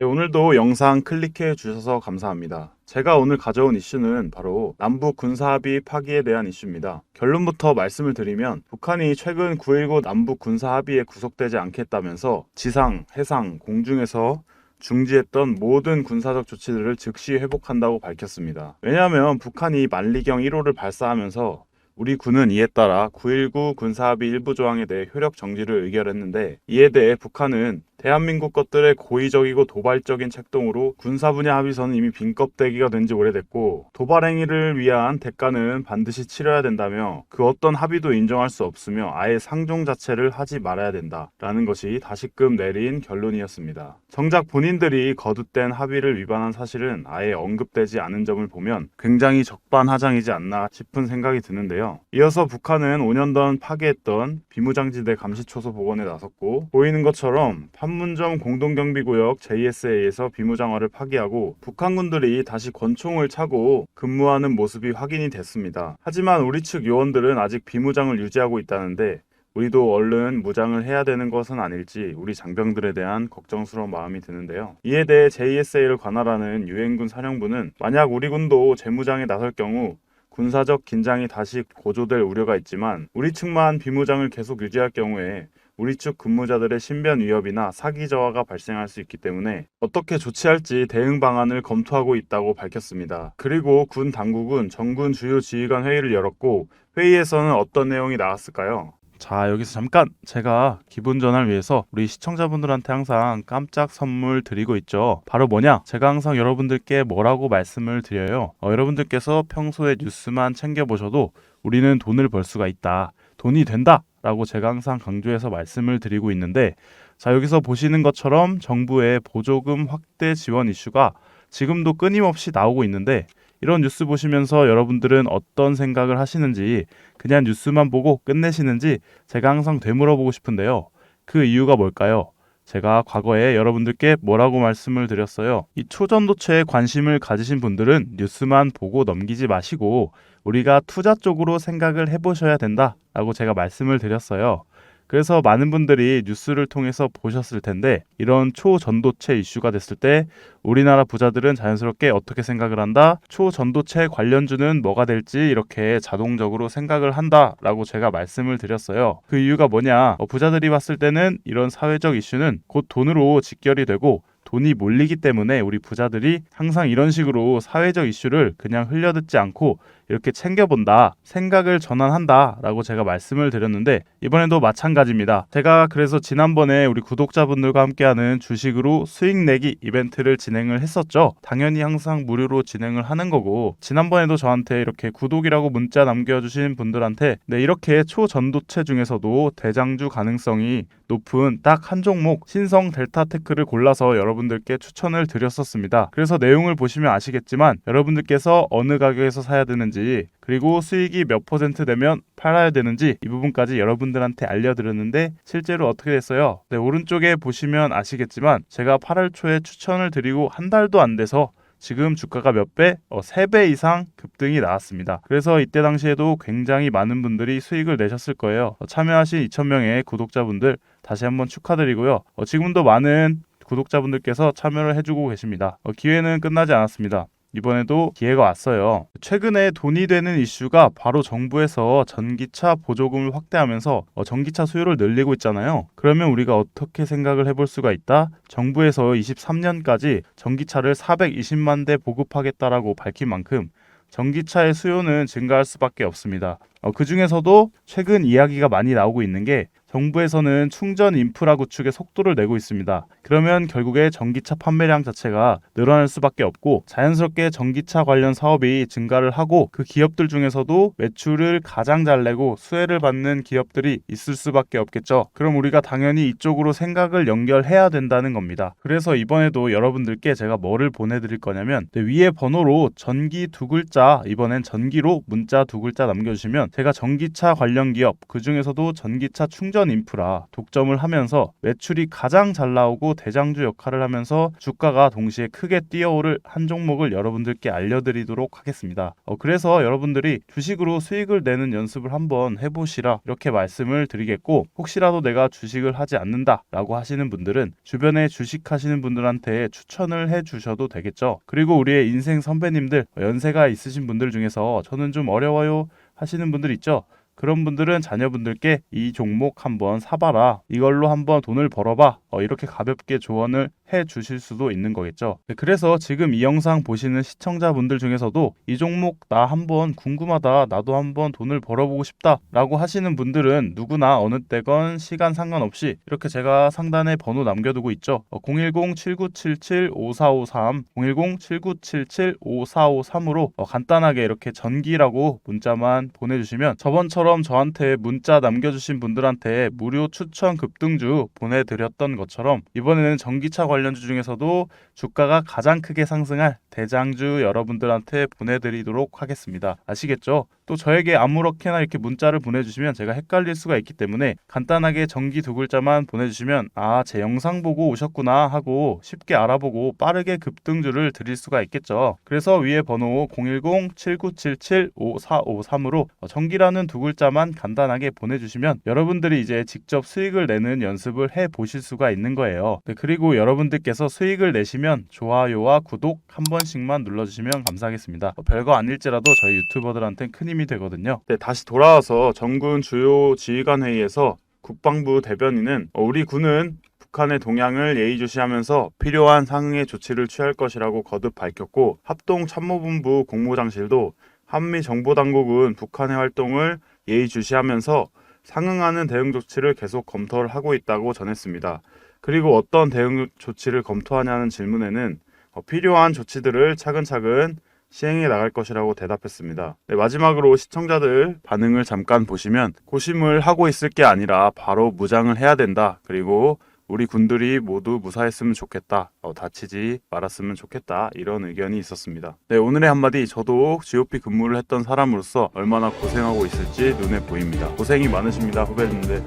네, 오늘도 영상 클릭해 주셔서 감사합니다. 제가 오늘 가져온 이슈는 바로 남북 군사합의 파기에 대한 이슈입니다. 결론부터 말씀을 드리면 북한이 최근 9.19 남북 군사합의에 구속되지 않겠다면서 지상, 해상, 공중에서 중지했던 모든 군사적 조치들을 즉시 회복한다고 밝혔습니다. 왜냐하면 북한이 만리경 1호를 발사하면서 우리 군은 이에 따라 9.19 군사합의 일부 조항에 대해 효력 정지를 의결했는데 이에 대해 북한은 대한민국 것들의 고의적이고 도발적인 책동으로 군사 분야 합의서는 이미 빈껍데기가 된 지 오래됐고 도발 행위를 위한 대가는 반드시 치러야 된다며 그 어떤 합의도 인정할 수 없으며 아예 상종 자체를 하지 말아야 된다라는 것이 다시금 내린 결론이었습니다. 정작 본인들이 거듭된 합의를 위반한 사실은 아예 언급되지 않은 점을 보면 굉장히 적반하장이지 않나 싶은 생각이 드는데요. 이어서 북한은 5년 전 파괴했던 비무장지대 감시초소 복원에 나섰고 보이는 것처럼 판문점 공동경비구역 JSA에서 비무장화를 파기하고 북한군들이 다시 권총을 차고 근무하는 모습이 확인이 됐습니다. 하지만 우리 측 요원들은 아직 비무장을 유지하고 있다는데 우리도 얼른 무장을 해야 되는 것은 아닐지 우리 장병들에 대한 걱정스러운 마음이 드는데요. 이에 대해 JSA를 관할하는 유엔군 사령부는 만약 우리 군도 재무장에 나설 경우 군사적 긴장이 다시 고조될 우려가 있지만 우리 측만 비무장을 계속 유지할 경우에 우리 측 근무자들의 신변 위협이나 사기 저하가 발생할 수 있기 때문에 어떻게 조치할지 대응 방안을 검토하고 있다고 밝혔습니다. 그리고 군 당국은 정군 주요 지휘관 회의를 열었고 회의에서는 어떤 내용이 나왔을까요? 자, 여기서 잠깐 제가 기분 전환을 위해서 우리 시청자분들한테 항상 깜짝 선물 드리고 있죠. 바로 뭐냐? 제가 항상 여러분들께 뭐라고 말씀을 드려요. 어, 여러분들께서 평소에 뉴스만 챙겨보셔도 우리는 돈을 벌 수가 있다. 돈이 된다. 라고 제가 항상 강조해서 말씀을 드리고 있는데 자 여기서 보시는 것처럼 정부의 보조금 확대 지원 이슈가 지금도 끊임없이 나오고 있는데 이런 뉴스 보시면서 여러분들은 어떤 생각을 하시는지 그냥 뉴스만 보고 끝내시는지 제가 항상 되물어보고 싶은데요. 그 이유가 뭘까요? 제가 과거에 여러분들께 뭐라고 말씀을 드렸어요. 이 초전도체에 관심을 가지신 분들은 뉴스만 보고 넘기지 마시고 우리가 투자 쪽으로 생각을 해보셔야 된다라고 제가 말씀을 드렸어요. 그래서 많은 분들이 뉴스를 통해서 보셨을 텐데 이런 초전도체 이슈가 됐을 때 우리나라 부자들은 자연스럽게 어떻게 생각을 한다? 초전도체 관련주는 뭐가 될지 이렇게 자동적으로 생각을 한다라고 제가 말씀을 드렸어요. 그 이유가 뭐냐? 어, 부자들이 봤을 때는 이런 사회적 이슈는 곧 돈으로 직결이 되고 돈이 몰리기 때문에 우리 부자들이 항상 이런 식으로 사회적 이슈를 그냥 흘려듣지 않고 이렇게 챙겨본다, 생각을 전환한다 라고 제가 말씀을 드렸는데 이번에도 마찬가지입니다. 제가 그래서 지난번에 우리 구독자분들과 함께하는 주식으로 수익 내기 이벤트를 진행을 했었죠. 당연히 항상 무료로 진행을 하는 거고 지난번에도 저한테 이렇게 구독이라고 문자 남겨주신 분들한테 네, 이렇게 초전도체 중에서도 대장주 가능성이 높은 딱 한 종목 신성 델타테크를 골라서 여러분들께 추천을 드렸었습니다. 그래서 내용을 보시면 아시겠지만 여러분들께서 어느 가격에서 사야 되는지 그리고 수익이 몇 퍼센트 되면 팔아야 되는지 이 부분까지 여러분들한테 알려드렸는데 실제로 어떻게 됐어요? 네, 오른쪽에 보시면 아시겠지만 제가 8월 초에 추천을 드리고 한 달도 안 돼서 지금 주가가 몇 배? 어, 3배 이상 급등이 나왔습니다. 그래서 이때 당시에도 굉장히 많은 분들이 수익을 내셨을 거예요. 어, 참여하신 2,000명의 구독자분들 다시 한번 축하드리고요. 어, 지금도 많은 구독자분들께서 참여를 해주고 계십니다. 어, 기회는 끝나지 않았습니다. 이번에도 기회가 왔어요. 최근에 돈이 되는 이슈가 바로 정부에서 전기차 보조금을 확대하면서 어, 전기차 수요를 늘리고 있잖아요. 그러면 우리가 어떻게 생각을 해볼 수가 있다? 정부에서 23년까지 전기차를 420만 대 보급하겠다라고 밝힌 만큼 전기차의 수요는 증가할 수밖에 없습니다. 어, 그 중에서도 최근 이야기가 많이 나오고 있는 게 정부에서는 충전 인프라 구축에 속도를 내고 있습니다. 그러면 결국에 전기차 판매량 자체가 늘어날 수밖에 없고 자연스럽게 전기차 관련 사업이 증가를 하고 그 기업들 중에서도 매출을 가장 잘 내고 수혜를 받는 기업들이 있을 수밖에 없겠죠. 그럼 우리가 당연히 이쪽으로 생각을 연결해야 된다는 겁니다. 그래서 이번에도 여러분들께 제가 뭐를 보내드릴 거냐면 네, 위에 번호로 전기 두 글자 이번엔 전기로 문자 두 글자 남겨주시면 제가 전기차 관련 기업 그 중에서도 전기차 충전 충전 인프라 독점을 하면서 매출이 가장 잘 나오고 대장주 역할을 하면서 주가가 동시에 크게 뛰어오를 한 종목을 여러분들께 알려드리도록 하겠습니다. 어, 그래서 여러분들이 주식으로 수익을 내는 연습을 한번 해보시라 이렇게 말씀을 드리겠고 혹시라도 내가 주식을 하지 않는다 라고 하시는 분들은 주변에 주식하시는 분들한테 추천을 해주셔도 되겠죠. 그리고 우리의 인생 선배님들 연세가 있으신 분들 중에서 저는 좀 어려워요 하시는 분들 있죠. 그런 분들은 자녀분들께 이 종목 한번 사봐라. 이걸로 한번 돈을 벌어봐. 어, 이렇게 가볍게 조언을 해 주실 수도 있는 거겠죠. 네, 그래서 지금 이 영상 보시는 시청자분들 중에서도 이 종목 나 한번 궁금하다. 나도 한번 돈을 벌어보고 싶다. 라고 하시는 분들은 누구나 어느 때건 시간 상관없이 이렇게 제가 상단에 번호 남겨두고 있죠. 어, 010-7977-5453, 010-7977-5453으로 어, 간단하게 이렇게 전기라고 문자만 보내주시면 저번처럼 저한테 문자 남겨주신 분들한테 무료 추천 급등주 보내드렸던 것처럼 이번에는 전기차 관련주 중에서도 주가가 가장 크게 상승할 대장주 여러분들한테 보내드리도록 하겠습니다. 아시겠죠? 또 저에게 아무렇게나 이렇게 문자를 보내주시면 제가 헷갈릴 수가 있기 때문에 간단하게 전기 두 글자만 보내주시면 아, 제 영상 보고 오셨구나 하고 쉽게 알아보고 빠르게 급등주를 드릴 수가 있겠죠. 그래서 위에 번호 010-7977-5453으로 전기라는 두 글자만 간단하게 보내주시면 여러분들이 이제 직접 수익을 내는 연습을 해 보실 수가 있는 거예요. 네, 그리고 여러분들께서 수익을 내시면 좋아요와 구독 한 번씩만 눌러주시면 감사하겠습니다. 어, 별거 아닐지라도 저희 유튜버들한테는 큰 힘이 되거든요. 네, 다시 돌아와서 정군 주요 지휘관 회의에서 국방부 대변인은 어, 우리 군은 북한의 동향을 예의주시하면서 필요한 상응의 조치를 취할 것이라고 거듭 밝혔고 합동참모본부 공모장실도 한미 정보당국은 북한의 활동을 예의주시하면서 상응하는 대응 조치를 계속 검토를 하고 있다고 전했습니다. 그리고 어떤 대응 조치를 검토하냐는 질문에는 어, 필요한 조치들을 차근차근 시행해 나갈 것이라고 대답했습니다. 네, 마지막으로 시청자들 반응을 잠깐 보시면 고심을 하고 있을 게 아니라 바로 무장을 해야 된다. 그리고 우리 군들이 모두 무사했으면 좋겠다. 어, 다치지 말았으면 좋겠다. 이런 의견이 있었습니다. 네, 오늘의 한마디 저도 GOP 근무를 했던 사람으로서 얼마나 고생하고 있을지 눈에 보입니다. 고생이 많으십니다, 후배님들.